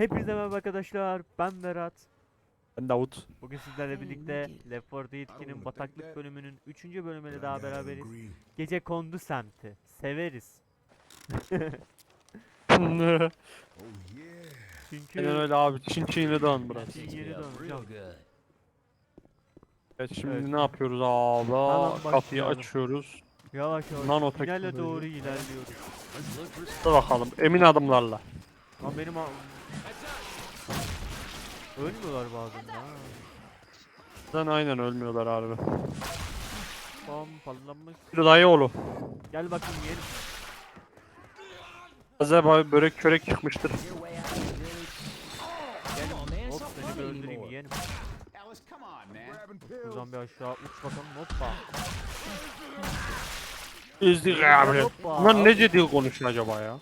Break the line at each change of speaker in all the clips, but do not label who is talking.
Hepinize merhaba arkadaşlar. Ben Berat.
Ben Davut.
Bugün sizlerle birlikte Left 4 Dead 2'nin bataklık bölümünün 3. bölümüyle daha beraberiz. Gece kondu semti. Severiz.
Aynen
Çünkü
öyle abi. Çin Çin'e dön burası.
Çin yeni döneceğim.
Evet şimdi
Evet.
ne yapıyoruz abi?
Hemen
Kapıyı
başlayalım.
açıyoruz.
Yavaş yavaş
Nano
finale
teknoloji.
doğru ilerliyoruz.
Dur bakalım. Emin adımlarla.
Lan benim a- Ölmüyorlar bazen ha.
Sen aynen ölmüyorlar harbi.
Bam pallamış.
Bir dayı oğlu.
Gel bakayım.
Bize bö- börek körek çıkmıştır.
Gel. Hop seni bir öldüreyim
man.
Buradan bir aşağı uç bakalım hoppa.
İzdik abi.
Hoppa.
Bunlar nece dil konuşuyor acaba ya?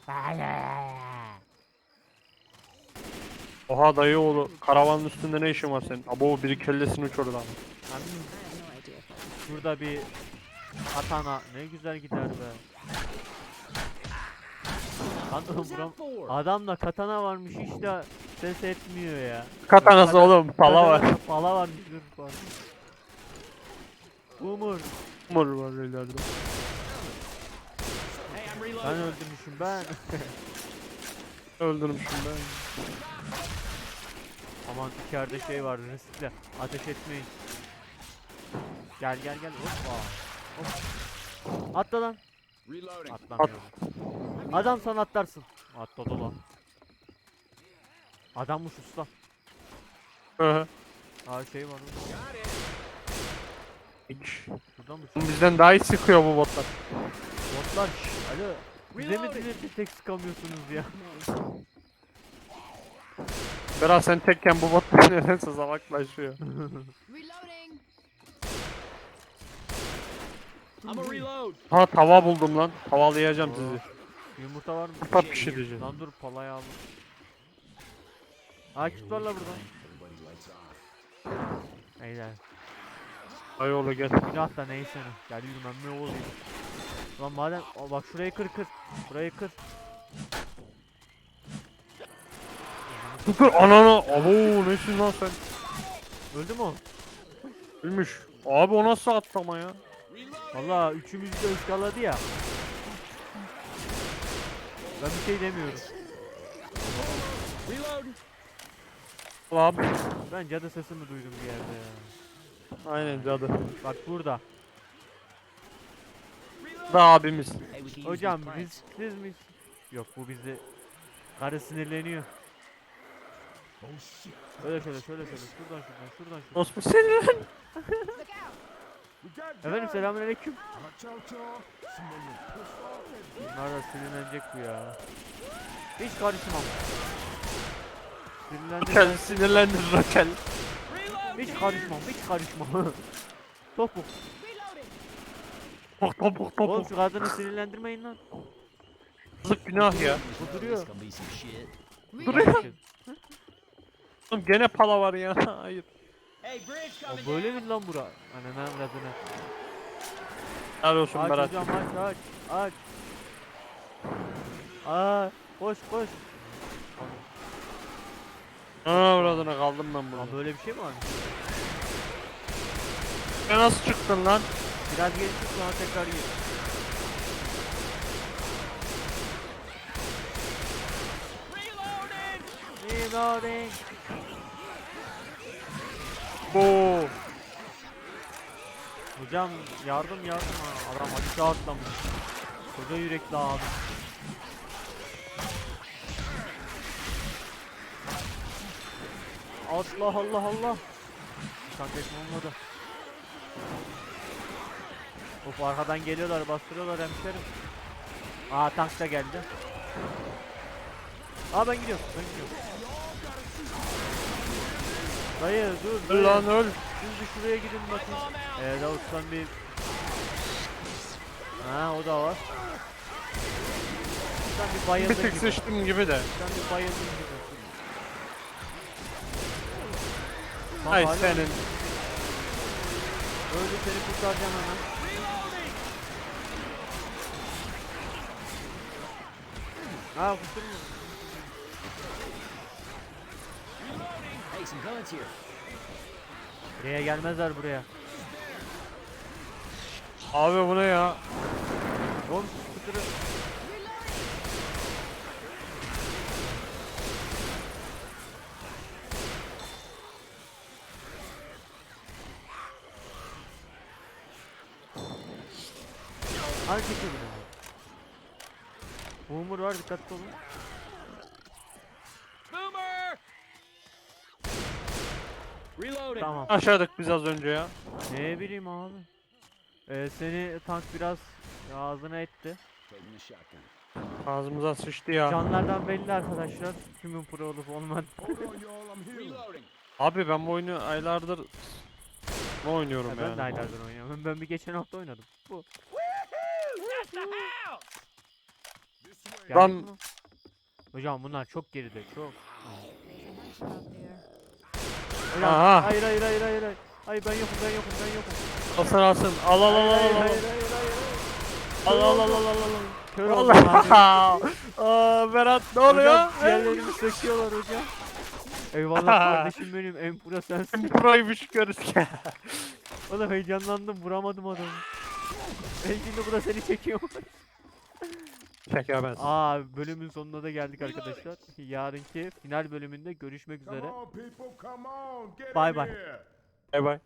Oha dayı oğlu. Karavanın üstünde ne işin var senin? Abo biri kellesini uç oradan.
Şurada bir katana ne güzel gider be. Lan buram adamda katana varmış hiç de ses etmiyor ya.
Katanası
Katana-
oğlum. Pala var.
katana- Pala varmış dur var. Umur
Mor var ileride.
Ben öldürmüşüm ben.
Öldürmüşüm ben.
Aman içeride şey var riskli ateş etmeyin. Gel gel gel hoppa. Hop. Atla lan. Atlamıyorum. Adam sen atlarsın. Atladı lan. Adammış usta.
Hı hı.
Aa şey var.
Hiç.
Mı?
Bizden daha iyi sıkıyor bu botlar.
Botlar alo. Bize mi dinletti tek sıkamıyorsunuz ya?
Berat sen tekken bu bot nedense salaklaşıyor.
Reloading.
I'm a reload.
Ha tava buldum lan. Tavalayacağım sizi.
Yumurta var mı?
Kapat pişireceğim.
Lan dur palayı aldım. Aa kit var la burada. Beyler.
Ay oğlu gel.
Günah da neyse ne. Gel yürümem ne olayım. Lan madem Aa, bak şurayı kır kır. Burayı kır.
Dur ananı. Abo nesin lan sen?
Öldü mü o?
Ölmüş. Abi o nasıl atlama ya?
Valla üçümüzü de ıskaladı ya. Ben bir şey demiyorum.
Abi.
Ben cadı sesimi duydum bir yerde ya.
Aynen cadı.
Bak burada.
Da abimiz.
Hocam
plants.
risksiz miyiz? Yok bu bizi karı sinirleniyor. Şöyle şöyle şöyle şöyle şuradan şuradan şuradan şuradan.
Osman
out.
Efendim selamünaleyküm. Bunlar da sinirlenecek bu ya. Hiç karışmam. Sinirlendim.
Rakel sinirlendir Rakel.
Hiç karışmam, hiç karışmam. Topuk.
Reloading.
Topuk topuk
Oğlum şu kadını sinirlendirmeyin lan.
Yazık günah ya.
Bu duruyor.
Duruyor. Oğlum gene pala var ya. Hayır.
O böyle mi lan bura? Ananı avradını.
Helal olsun
Aç
Berat.
hocam aç aç aç. Aa koş koş.
Ha buradına kaldım ben burada.
böyle bir şey mi var?
Ya nasıl çıktın lan?
Biraz geri çık sonra tekrar gir.
Reloading.
Reloading.
Bu.
Hocam yardım yardım ha. Adam aşağı atlamış. Koca yürekli abi. Allah Allah Allah. Kanka olmadı. Of arkadan geliyorlar bastırıyorlar hemşerim. Aa tank da geldi. Aa ben gidiyorum ben gidiyorum. Dayı dur dayı.
lan öl.
Siz bir şuraya gidin bakayım. Ee, Davut'tan bir... Ha o da var. Sen bir
Bir
bayıldın
tık
gibi.
sıçtım gibi de.
Sen bir bayıldın gibi.
Ay senin.
Öldü seni kurtaracağım hemen. Ha kusur mu? Buraya gelmezler buraya.
Abi bu ne ya?
Oğlum scooter'ı Çekiyor bunu? Boomer var dikkatli olun.
Boomer! Reloading.
Tamam.
Aşağıdık biz az önce ya.
Ne bileyim abi. Ee, seni tank biraz ağzına etti.
Ağzımıza sıçtı ya.
Canlardan belli arkadaşlar. Kimin pro olup olmadı.
Abi ben bu oyunu aylardır ne oynuyorum
ben de
yani.
aylardır oynuyorum. Ben bir geçen hafta oynadım. Bu. Geldik
Lan-
mi? Hocam bunlar çok geride çok. Hocam,
Aha.
hayır hayır hayır hayır hayır. Hayır ben yokum ben yokum ben yokum.
Alsın alsın. Al al al al
Hayır
al.
hayır hayır hayır.
Al al al al al al.
Kör oldum abi.
Allah. Aa Berat ne oluyor?
Hocam ciğerlerimi söküyorlar hocam. Eyvallah kardeşim benim en pro sensin.
Proymuş görürüz ya.
Oğlum heyecanlandım vuramadım adamı. Ben şimdi bu da seni çekiyor.
Çekemez.
Aa bölümün sonuna da geldik arkadaşlar. Yarınki final bölümünde görüşmek üzere.
Come on, people, come on. Get
Bye
in
bye.
here.
Bay bay.